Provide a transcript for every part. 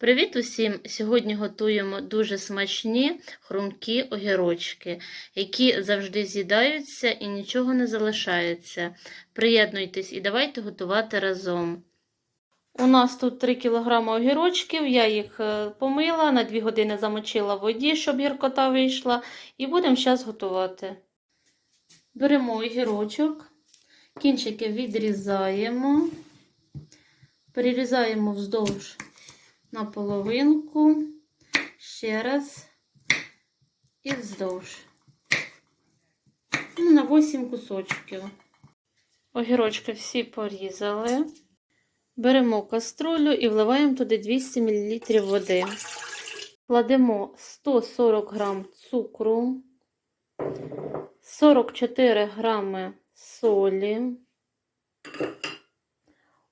Привіт усім! Сьогодні готуємо дуже смачні хрумкі огірочки, які завжди з'їдаються і нічого не залишається. Приєднуйтесь і давайте готувати разом. У нас тут 3 кг огірочків, я їх е, помила, на 2 години замочила в воді, щоб гіркота вийшла, і будемо зараз готувати. Беремо огірочок, кінчики відрізаємо, перерізаємо вздовж на половинку, ще раз і вздовж. Ну, на 8 кусочків. Огірочки всі порізали. Беремо каструлю і вливаємо туди 200 мл води. Кладемо 140 г цукру, 44 г солі,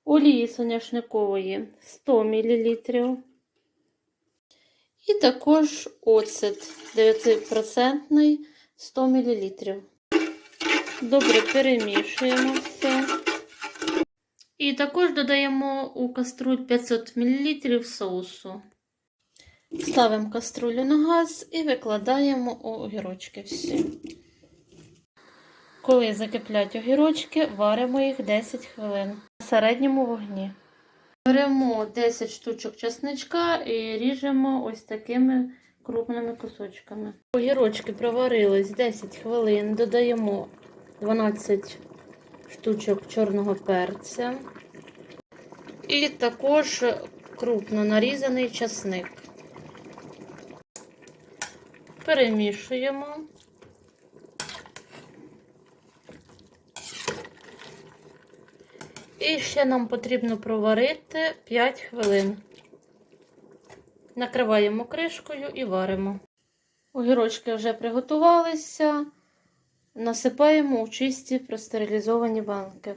олії соняшникової 100 мл. І також оцет 9% 100 мл. Добре перемішуємо все. І також додаємо у каструль 500 мл соусу. Ставимо каструлю на газ і викладаємо огірочки всі. Коли закиплять огірочки, варимо їх 10 хвилин на середньому вогні. Беремо 10 штучок чесничка і ріжемо ось такими крупними кусочками. Огірочки проварились 10 хвилин, додаємо 12 штучок чорного перця і також крупно нарізаний часник. Перемішуємо. І ще нам потрібно проварити 5 хвилин. Накриваємо кришкою і варимо. Огірочки вже приготувалися. Насипаємо у чисті простерилізовані банки.